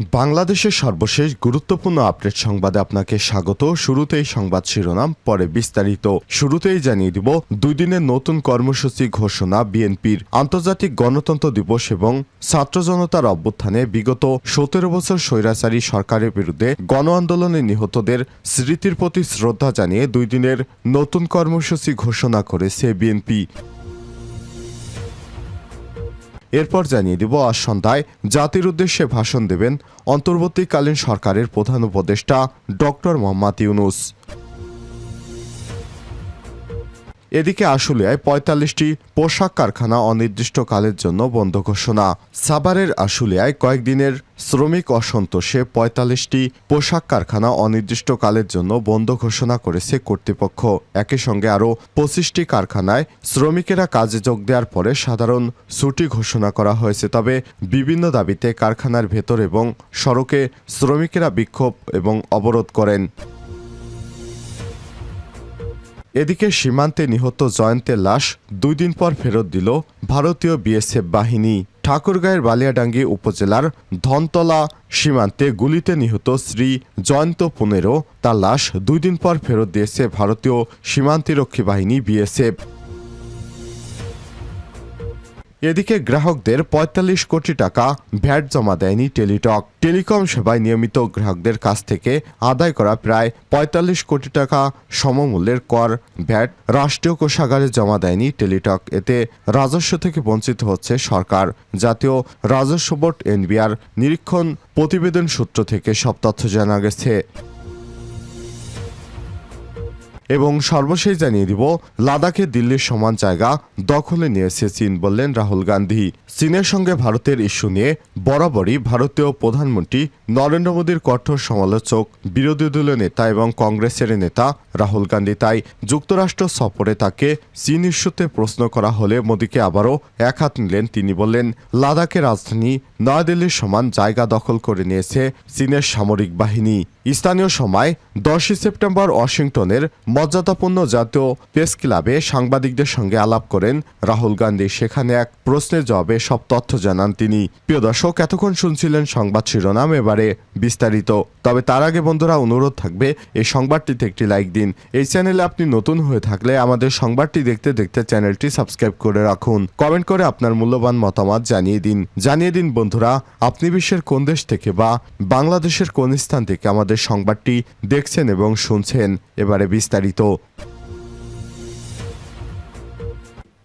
বাংলাদেশের সর্বশেষ গুরুত্বপূর্ণ আপডেট সংবাদে আপনাকে স্বাগত। শুরুতেই সংবাদ শিরোনাম, পরে বিস্তারিত। শুরুতেই জানিয়ে দিব, দুই দিনের নতুন কর্মসূচি ঘোষণা বিএনপির আন্তর্জাতিক গণতন্ত্র দিবস এবং ছাত্র জনতার অভ্যুত্থানে বিগত সতেরো বছর স্বৈরাচারী সরকারের বিরুদ্ধে গণ আন্দোলনে নিহতদের স্মৃতির প্রতি শ্রদ্ধা জানিয়ে দুই দিনের নতুন কর্মসূচি ঘোষণা করেছে বিএনপি। এরপর জানিয়ে দিব আজ সন্ধ্যায় জাতির উদ্দেশ্যে ভাষণ দেবেন অন্তর্বর্তীকালীন সরকারের প্রধান উপদেষ্টা ডক্টর মোহাম্মদ ইউনুস। এদিকে আশুলিয়ায় পঁয়তাল্লিশটি পোশাক কারখানা অনির্দিষ্টকালের জন্য বন্ধ ঘোষণা। সাভারের আশুলিয়ায় কয়েকদিনের শ্রমিক অসন্তোষে পঁয়তাল্লিশটি পোশাক কারখানা অনির্দিষ্টকালের জন্য বন্ধ ঘোষণা করেছে কর্তৃপক্ষ। একই সঙ্গে আরও পঁচিশটি কারখানায় শ্রমিকেরা কাজে যোগ দেওয়ার পরে সাধারণ ছুটি ঘোষণা করা হয়েছে। তবে বিভিন্ন দাবিতে কারখানার ভেতর এবং সড়কে শ্রমিকেরা বিক্ষোভ এবং অবরোধ করেন। এদিকে সীমান্তে নিহত জয়ন্তের লাশ দুই দিন পর ফেরত দিল ভারতীয় বিএসএফ বাহিনী। ঠাকুরগাঁয়ের বালিয়াডাঙ্গি উপজেলার ধনতলা সীমান্তে গুলিতে নিহত শ্রী জয়ন্ত পনেরো তার লাশ দুই দিন পর ফেরত দিয়েছে ভারতীয় সীমান্তিরক্ষী বাহিনী বিএসএফ। এদিকে গ্রাহকদের ৪৫ কোটি টাকা ভ্যাট জমা দেয়নি টেলিটক। টেলিকম সেবায় নিয়মিত গ্রাহকদের কাছ থেকে আদায় করা প্রায় ৪৫ কোটি টাকা সমমূল্যের কর ভ্যাট রাষ্ট্রীয় কোষাগারে জমা দেয়নি টেলিটক। এতে রাজস্ব থেকে বঞ্চিত হচ্ছে সরকার। জাতীয় রাজস্ব বোর্ড এনবিআর নিরীক্ষণ প্রতিবেদন সূত্র থেকে সব তথ্য জানা গেছে। এবং সর্বশেষ জানিয়ে দিব, লাদাখে দিল্লির সমান জায়গা দখলে নিয়েছে চীন বললেন রাহুল গান্ধী। চীনের সঙ্গে ভারতের ইস্যু নিয়ে বরাবরই ভারতীয় প্রধানমন্ত্রী নরেন্দ্র মোদীর কঠোর সমালোচক, বিরোধী দলীয় নেতা এবং কংগ্রেসের নেতা রাহুল গান্ধী তাই যুক্তরাষ্ট্র সফরে তাকে চীন ইস্যুতে প্রশ্ন করা হলে মোদীকে আবারও এক হাত নিলেন তিনি বললেন, লাদাখের রাজধানী নয়াদিল্লির সমান জায়গা দখল করে নিয়েছে চীনের সামরিক বাহিনী। স্থানীয় সময় দশই সেপ্টেম্বর ওয়াশিংটনের মর্যাদাপূর্ণ জাতীয় প্রেস ক্লাবে সাংবাদিকদের সঙ্গে আলাপ করেন রাহুল গান্ধী। সেখানে এক প্রশ্নের জবাবে সব তথ্য জানান তিনি। প্রিয় দর্শক, এতক্ষণ শুনছিলেন সংবাদ শিরোনাম, এবারে বিস্তারিত। তবে তার আগে বন্ধুরা, অনুরোধ থাকবে, এই সংবাদটিতে একটি লাইক দিন। এই চ্যানেলে আপনি নতুন হয়ে থাকলে আমাদের সংবাদটি দেখতে দেখতে চ্যানেলটি সাবস্ক্রাইব করে রাখুন। কমেন্ট করে আপনার মূল্যবান মতামত জানিয়ে দিন। জানিয়ে দিন বন্ধুরা, আপনি বিশ্বের কোন দেশ থেকে বা বাংলাদেশের কোন স্থান থেকে আমাদের সংবাদটি দেখছেন এবং শুনছেন এবারে বিস্তারিত।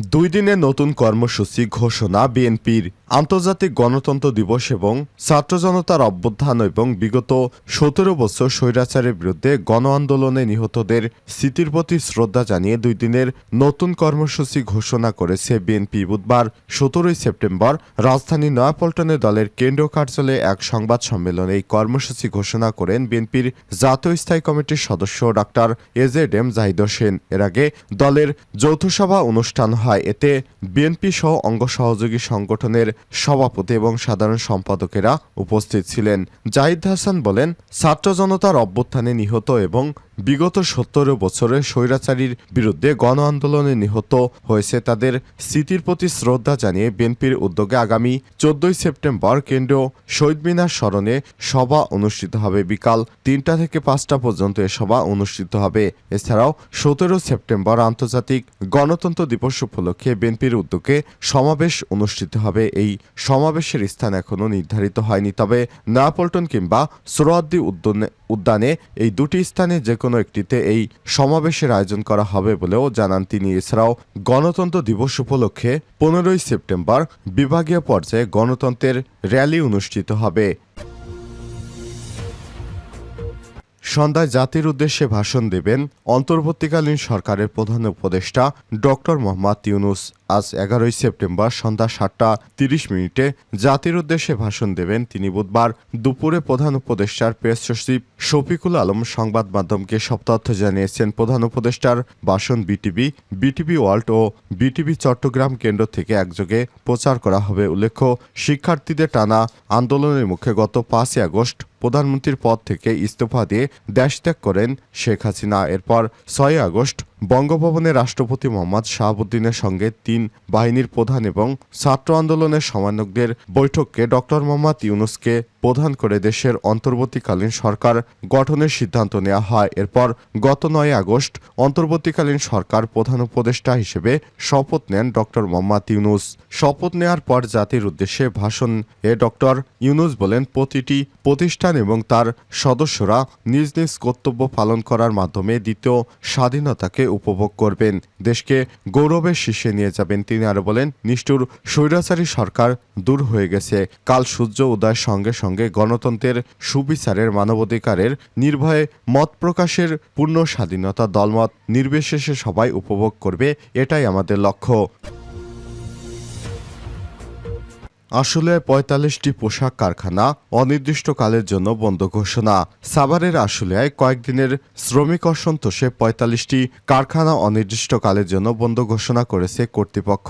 দুই দিনে নতুন কর্মসূচি ঘোষণা বিএনপির। আন্তর্জাতিক গণতন্ত্র দিবস এবং ছাত্র জনতার অভ্যুত্থান এবং বিগত সতেরো বছর স্বৈরাচারের বিরুদ্ধে গণ আন্দোলনে নিহতদের স্মৃতির প্রতি শ্রদ্ধা জানিয়ে দুই দিনের নতুন কর্মসূচি ঘোষণা করেছে বিএনপি। বুধবার, সতেরোই সেপ্টেম্বর, রাজধানী নয়াপল্টনে দলের কেন্দ্রীয় কার্যালয়ে এক সংবাদ সম্মেলনে এই কর্মসূচি ঘোষণা করেন বিএনপির জাতীয় স্থায়ী কমিটির সদস্য doctor A Z M Zahid Hossain. এর আগে দলের যৌথ সভা অনুষ্ঠান হয়। এতে বিএনপি সহ অঙ্গ সহযোগী সংগঠনের সভাপতি এবং সাধারণ সম্পাদকেরা উপস্থিত ছিলেন। জাহিদ হাসান বলেন ছাত্র জনতার অভ্যুত্থানে নিহত এবং বিগত সত্তর বছরের স্বৈরাচারীর বিরুদ্ধে গণ আন্দোলনে নিহত হয়েছে তাদের স্মৃতির প্রতি শ্রদ্ধা জানিয়ে বিএনপির উদ্যোগে আগামী চোদ্দই সেপ্টেম্বর কেন্দ্রীয় শহীদ মিনার স্মরণে সভা অনুষ্ঠিত হবে। বিকাল তিনটা থেকে পাঁচটা পর্যন্ত এ সভা অনুষ্ঠিত হবে। এছাড়াও সতেরো সেপ্টেম্বর আন্তর্জাতিক গণতন্ত্র দিবস উপলক্ষে বিএনপির উদ্যোগে সমাবেশ অনুষ্ঠিত হবে। এই সমাবেশের স্থান এখনও নির্ধারিত হয়নি। তবে নয়াপল্টন কিংবা সোহরাদ্দি উদ্যানে উদ্যানে এই দুটি স্থানে যে কোনো একটিতে এই সমাবেশের আয়োজন করা হবে বলেও জানান তিনি। এছাড়াও গণতন্ত্র দিবস উপলক্ষে পনেরোই সেপ্টেম্বর বিভাগীয় পর্যায়ে গণতন্ত্রের র্যালি অনুষ্ঠিত হবে। সন্ধ্যায় জাতির উদ্দেশ্যে ভাষণ দেবেন অন্তর্বর্তীকালীন সরকারের প্রধান উপদেষ্টা ডক্টর মোহাম্মদ ইউনুস। আজ এগারোই সেপ্টেম্বর সন্ধ্যা সাতটা তিরিশ মিনিটে জাতির উদ্দেশ্যে ভাষণ দেবেন তিনি বুধবার দুপুরে প্রধান উপদেষ্টার প্রেস সচিব শফিকুল আলম সংবাদ মাধ্যমকে সব তথ্য জানিয়েছেন। প্রধান উপদেষ্টার ভাষণ বিটিভি বিটিভি ওয়ার্ল্ড ও বিটিভি চট্টগ্রাম কেন্দ্র থেকে একযোগে প্রচার করা হবে। উল্লেখ্য, শিক্ষার্থীদের টানা আন্দোলনের মুখে গত পাঁচই আগস্ট প্রধানমন্ত্রীর পদ থেকে ইস্তফা দিয়ে দেশত্যাগ করেন শেখ হাসিনা। এরপর ছয় আগস্ট বঙ্গভবনে রাষ্ট্রপতি মোহাম্মদ শাহাবুদ্দিনের সঙ্গে তিন বাহিনীর প্রধান এবং ছাত্র আন্দোলনের সমন্বয়কদের বৈঠককে ডক্টর মোহাম্মদ ইউনুসকে প্রধান করে দেশের অন্তর্বর্তীকালীন সরকার গঠনের সিদ্ধান্ত নেওয়া হয়। এরপর গত নয় আগস্ট অন্তর্বর্তীকালীন সরকার প্রধান উপদেষ্টা হিসেবে শপথ নেন ডক্টর মোহাম্মদ ইউনুস। শপথ নেওয়ার পর জাতির উদ্দেশ্যে ভাষণ এ ডক্টর ইউনুস বলেন, প্রতিটি প্রতিষ্ঠান এবং তার সদস্যরা নিজ নিজ কর্তব্য পালন করার মাধ্যমে দ্বিতীয় স্বাধীনতাকে উপভোগ করবেন। দেশকে গৌরবের শীর্ষে নিয়ে যাবেন তিনি আরও বলেন, নিষ্ঠুর স্বৈরাচারী সরকার দূর হয়ে গেছে। কাল সূর্য উদয়ের সঙ্গে সঙ্গে গণতন্ত্রের সুবিচারের মানবাধিকারের নির্ভয়ে মত প্রকাশের পূর্ণ স্বাধীনতা দলমত নির্বিশেষে সবাই উপভোগ করবে, এটাই আমাদের লক্ষ্য। আসলে পঁয়তাল্লিশটি পোশাক কারখানা অনির্দিষ্টকালের জন্য বন্ধ ঘোষণা। সাভারের আশুলিয়ায় কয়েকদিনের শ্রমিক অসন্তোষে পঁয়তাল্লিশটি কারখানা অনির্দিষ্টকালের জন্য বন্ধ ঘোষণা করেছে কর্তৃপক্ষ।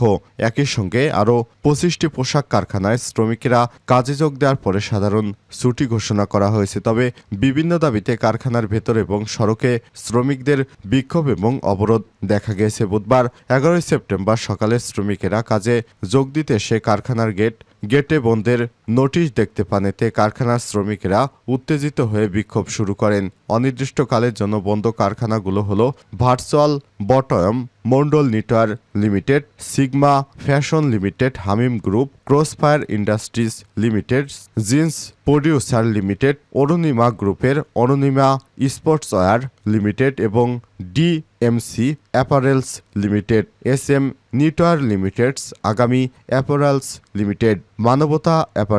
একই সঙ্গে আরও পঁচিশটি পোশাক কারখানায় শ্রমিকেরা কাজে যোগ দেওয়ার পরে সাধারণ ছুটি ঘোষণা করা হয়েছে। তবে বিভিন্ন দাবিতে কারখানার ভেতর এবং সড়কে শ্রমিকদের বিক্ষোভ এবং অবরোধ দেখা গেছে। বুধবার এগারোই সেপ্টেম্বর সকালে শ্রমিকেরা কাজে যোগ দিতে এসে কারখানার গেট গেটে বন্ধের নোটিশ দেখতে পান এতে কারখানার শ্রমিকেরা উত্তেজিত হয়ে বিক্ষোভ শুরু করেন। অনির্দিষ্টকালের জন্য বন্ধ কারখানাগুলো হলো virtual bottom, Mondol knitter limited, sigma fashion limited, Hamim group, crossfire industries limited, jeans producer limited, Arunima গ্রুপের অরুণিমা স্পোর্টস ওয়্যার লিমিটেড এবং D DMC apparels limited, S M knitwear limiteds, Agami apparels limited. Manabota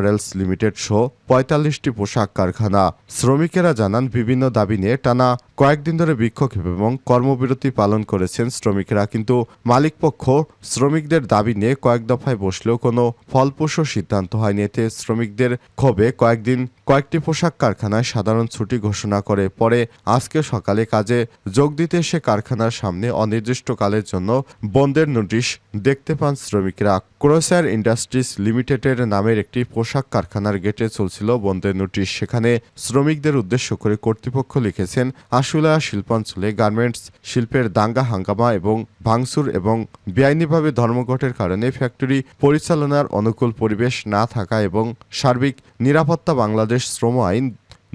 apparels limited সহ পঁয়তাল্লিশটি পোশাক কারখানা। শ্রমিকেরা জানান, বিভিন্ন দাবি নিয়ে টানা কয়েকদিন ধরে বিক্ষোভ এবং কর্মবিরতি পালন করেছেন শ্রমিকেরা। কিন্তু মালিকপক্ষ শ্রমিকদের দাবি নিয়ে কয়েক দফায় বসলেও কোনো ফলপ্রসূ সিদ্ধান্ত হয়নি। এতে শ্রমিকদের ক্ষোভে কয়েকদিন কয়েকটি পোশাক কারখানায় সাধারণ ছুটি ঘোষণা করে। পরে আজকে সকালে কাজে যোগ দিতে এসে কারখানার সামনে অনির্দিষ্টকালের জন্য বন্ধের নোটিশ দেখতে পান শ্রমিকরা। ক্রোসার ইন্ডাস্ট্রিজ লিমিটেডের নামের একটি পোশাক কারখানার গেটে চলছিল বন্ধের নোটিশ সেখানে শ্রমিকদের উদ্দেশ্য করে কর্তৃপক্ষ লিখেছেন, আশুলা শিল্পাঞ্চলে গার্মেন্টস শিল্পের দাঙ্গা হাঙ্গামা এবং ভাঙচুর এবং বেআইনিভাবে ধর্মঘটের কারণে ফ্যাক্টরি পরিচালনার অনুকূল পরিবেশ না থাকা এবং সার্বিক নিরাপত্তা বাংলাদেশ শ্রম আইন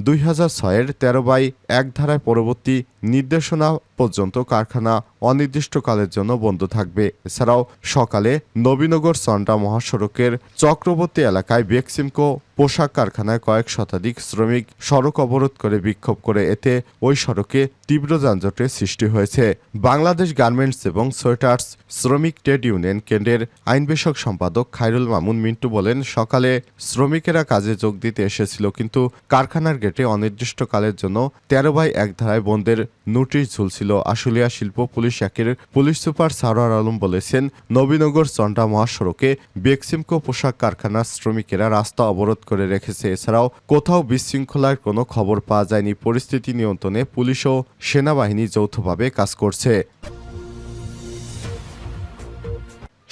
দুই হাজার ছয়ের তেরো বাই এক ধারায় পরবর্তী নির্দেশনা পর্যন্ত কারখানা অনির্দিষ্টকালের জন্য বন্ধ থাকবে। এছাড়াও সকালে নবীনগর সন্ডা মহাসড়কের চক্রবর্তী এলাকায় বেক্সিমকো পোশাক কারখানায় কয়েক শতাধিক শ্রমিক সড়ক অবরোধ করে বিক্ষোভ করে। এতে ওই সড়কে তীব্র যানজটের সৃষ্টি হয়েছে। বাংলাদেশ গার্মেন্টস এবং সোয়েটার্স শ্রমিক ট্রেড ইউনিয়ন কেন্দ্রের আইন বিষয়ক সম্পাদক খাইরুল মামুন মিন্টু বলেন, সকালে শ্রমিকেরা কাজে যোগ দিতে এসেছিল, কিন্তু কারখানার গেটে অনির্দিষ্টকালের জন্য তেরো বাই এক ধারায় বন্ধের নোটিশ ঝুলছিল। আশুলিয়া শিল্প পুলিশ একের পুলিশ সুপার সারোয়ার আলম বলেছেন, নবীনগর চন্ডা মহাসড়কে বেক্সিমকো পোশাক কারখানার শ্রমিকেরা রাস্তা অবরোধ করে রেখেছে। এছাড়াও কোথাও বিশৃঙ্খলার কোনো খবর পাওয়া যায়নি। পরিস্থিতি নিয়ন্ত্রণে পুলিশ ও সেনাবাহিনী যৌথভাবে কাজ করছে।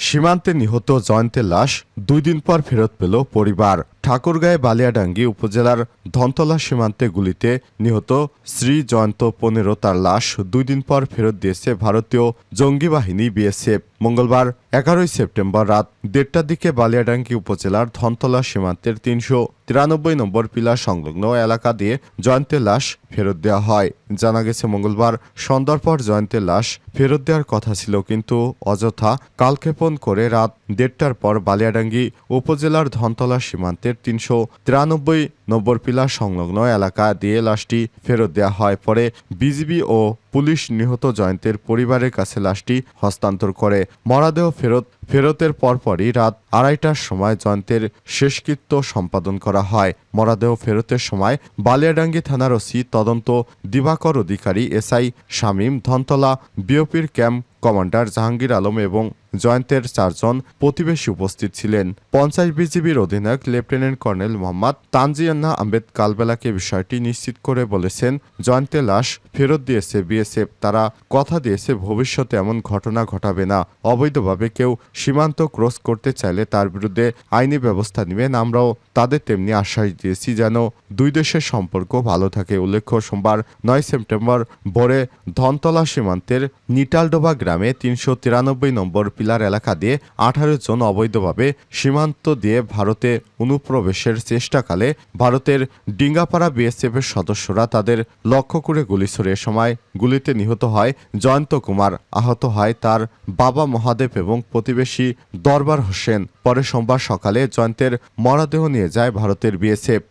সীমান্তে নিহত জয়ন্তের লাশ দুই দিন পর ফেরত পেল পরিবার। ঠাকুরগাঁয়ে বালিয়াডাঙ্গি উপজেলার ধনতলা সীমান্তে গুলিতে নিহত শ্রী জয়ন্ত পনেরো তার লাশ দুই দিন পর ফেরত দিয়েছে ভারতীয় জঙ্গি বাহিনী বিএসএফ। মঙ্গলবার এগারোই সেপ্টেম্বর রাত দেড়টার দিকে বালিয়াডাঙ্গি উপজেলার ধনতলা সীমান্তের তিনশো তিরানব্বই নম্বর পিলার সংলগ্ন এলাকা দিয়ে জয়ন্তের লাশ ফেরত দেওয়া হয়। জানা গেছে, মঙ্গলবার সন্ধ্যার পর জয়ন্তের লাশ ফেরত দেওয়ার কথা ছিল, কিন্তু অযথা কালক্ষেপণ করে রাত দেড়টার পর বালিয়াডাঙ্গি উপজেলার ধনতলা সীমান্তের তিনশো তিরানব্বই নম্বর পিলার সংলগ্ন এলাকা দিয়ে লাশটি ফেরত দেওয়া হয়। পরে বিজিবি ও পুলিশ নিহত জয়ন্তের পরিবারের কাছে লাশটি হস্তান্তর করে। মরাদেহ ফেরত, ফেরতের পরপরই রাত আড়াইটার সময় জয়ন্তের শেষকৃত্য সম্পাদন করা হয়। মরাদেহ ফেরতের সময় বালিয়াডাঙ্গি থানার ওসি তদন্ত দিবাকর অধিকারী এসআই শামীম ধনতলা, বিওপির ক্যাম্প কমান্ডার জাহাঙ্গীর আলম এবং জয়ন্তের চারজন প্রতিবেশী উপস্থিত ছিলেন। পঞ্চাশ বিজিবির অধিনায়ক লেফটেন্যান্ট কর্নেল মোহাম্মদ তানজিয়ান্না আহমেদ কালবেলাকে বিষয়টি নিশ্চিত করে বলেছেন জয়ন্তের লাশ ফেরত দিয়েছে বিএসএফ, তারা কথা দিয়েছে ভবিষ্যতে এমন ঘটনা ঘটাবে না। অবৈধভাবে কেউ সীমান্ত ক্রস করতে চাইলে তার বিরুদ্ধে আইনি ব্যবস্থা নেবেন, আমরাও তাদের তেমনি আশ্বাস দিয়েছি যেন দুই দেশের সম্পর্ক ভালো থাকে। উল্লেখ্য, সোমবার নয় সেপ্টেম্বর ভোরে ধনতলা সীমান্তের নিটালডোবা গ্রামে তিনশো তিরানব্বই নম্বর পিলার এলাকা দিয়ে আঠারো জন অবৈধভাবে সীমান্ত দিয়ে ভারতে অনুপ্রবেশের চেষ্টাকালে ভারতের ডিঙ্গাপাড়া বিএসএফের সদস্যরা তাদের লক্ষ্য করে গুলি ছড়ে সময় গুলিতে নিহত হয় জয়ন্ত কুমার, আহত হয় তার বাবা মহাদেব এবং প্রতিবেশী দরবার হোসেন। পরে সোমবার সকালে জয়ন্তের মরদেহ নিয়ে যায় ভারতের বিএসএফ।